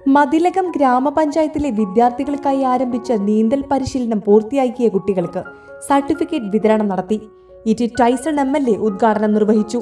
മതിലകം ഗ്രാമപഞ്ചായത്തിലെ വിദ്യാർത്ഥികൾക്കായി ആരംഭിച്ച നീന്തൽ പരിശീലനം പൂർത്തിയാക്കിയ കുട്ടികൾക്ക് സർട്ടിഫിക്കറ്റ് വിതരണം നടത്തി. E Taison M L A ഉദ്ഘാടനം നിർവഹിച്ചു.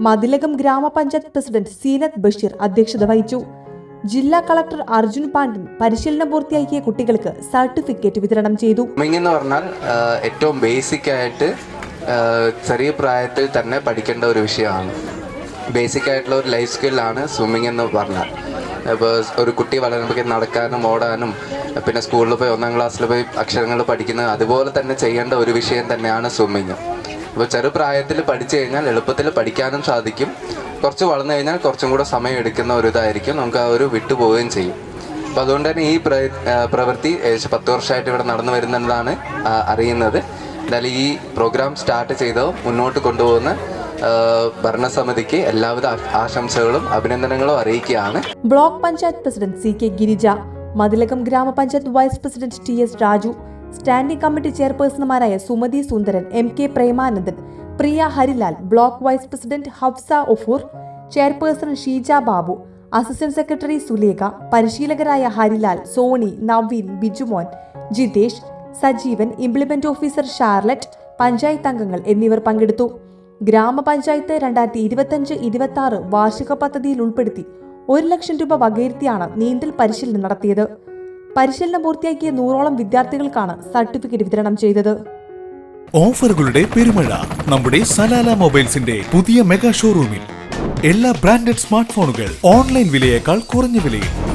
മതിലകം ഗ്രാമപഞ്ചായത്ത് പ്രസിഡന്റ് സീനത്ത് ബഷീർ അധ്യക്ഷത വഹിച്ചു. ജില്ലാ കളക്ടർ അർജുൻ പാണ്ഡൻ പരിശീലനം പൂർത്തിയാക്കിയ കുട്ടികൾക്ക് സർട്ടിഫിക്കറ്റ് വിതരണം ചെയ്തു. എന്ന് പറഞ്ഞാൽ ഏറ്റവും ബേസിക് ആയിട്ട് ചെറിയ പ്രായത്തിൽ തന്നെ പഠിക്കേണ്ട ഒരു വിഷയമാണ്. ബേസിക് ആയിട്ടുള്ള ഒരു ലൈഫ് സ്കില്ലാണ് സ്വിമ്മിംഗ് എന്ന് പറഞ്ഞാൽ. ഇപ്പോൾ ഒരു കുട്ടി വളരുമ്പോഴേക്കും നടക്കാനും ഓടാനും പിന്നെ സ്കൂളിൽ പോയി ഒന്നാം ക്ലാസ്സിൽ പോയി അക്ഷരങ്ങൾ പഠിക്കുന്നത് അതുപോലെ തന്നെ ചെയ്യേണ്ട ഒരു വിഷയം തന്നെയാണ് സ്വിമ്മിങ് അപ്പോൾ ചെറുപ്രായത്തിൽ പഠിച്ചു കഴിഞ്ഞാൽ എളുപ്പത്തിൽ പഠിക്കാനും സാധിക്കും. കുറച്ച് വളർന്നു കഴിഞ്ഞാൽ കുറച്ചും കൂടെ സമയം എടുക്കുന്ന ഒരു ഇതായിരിക്കും. നമുക്ക് ആ ഒരു വിട്ടുപോവുകയും ചെയ്യും. അപ്പോൾ അതുകൊണ്ട് തന്നെ ഈ പ്ര- പ്രവൃത്തി ഏകദേശം പത്ത് വർഷമായിട്ട് ഇവിടെ നടന്നു വരുന്നതാണ് അറിയുന്നത്. എന്നാലും ഈ പ്രോഗ്രാം സ്റ്റാർട്ട് ചെയ്തോ മുന്നോട്ട് കൊണ്ടുപോകുന്ന ഭരണസമിതിക്ക് എല്ലാവിധ ആശംസകളും അഭിനന്ദനങ്ങളും അറിയിക്കുകയാണ്. Block panchayat president C K Girija Mathilakam ഗ്രാമപഞ്ചായത്ത് vice president T S Raju standing committee ചെയർപേഴ്സണുമാരായ Sumathi Sundaran M K Premanandan Priya Harilal block vice president Hafsa Ofoor chairperson Sheeja Babu assistant secretary Sulekha പരിശീലകരായ Harilal Soni Naveen Bijumon Jithesh Sajeevan implement officer Charlotte panchayat അംഗങ്ങൾ എന്നിവർ പങ്കെടുത്തു. ഗ്രാമപഞ്ചായത്ത് രണ്ടായിരത്തി ഇരുപത്തഞ്ച് ഇരുപത്തി ആറ് വാർഷിക പദ്ധതിയിൽ ഉൾപ്പെടുത്തി ഒരു ലക്ഷം രൂപ വകയിരുത്തിയാണ് നീന്തൽ പരിശീലനം നടത്തിയത്. പരിശീലനം പൂർത്തിയാക്കിയ നൂറോളം വിദ്യാർത്ഥികൾക്കാണ് സർട്ടിഫിക്കറ്റ് വിതരണം ചെയ്തത്. ഓഫറുകളുടെ പെരുമഴ നമ്മുടെ സലാല മൊബൈൽസിന്റെ പുതിയ മെഗാ ഷോറൂമിൽ. എല്ലാ ബ്രാൻഡഡ് സ്മാർട്ട് ഫോണുകൾ ഓൺലൈൻ വിലയേക്കാൾ കുറഞ്ഞ വിലയിൽ.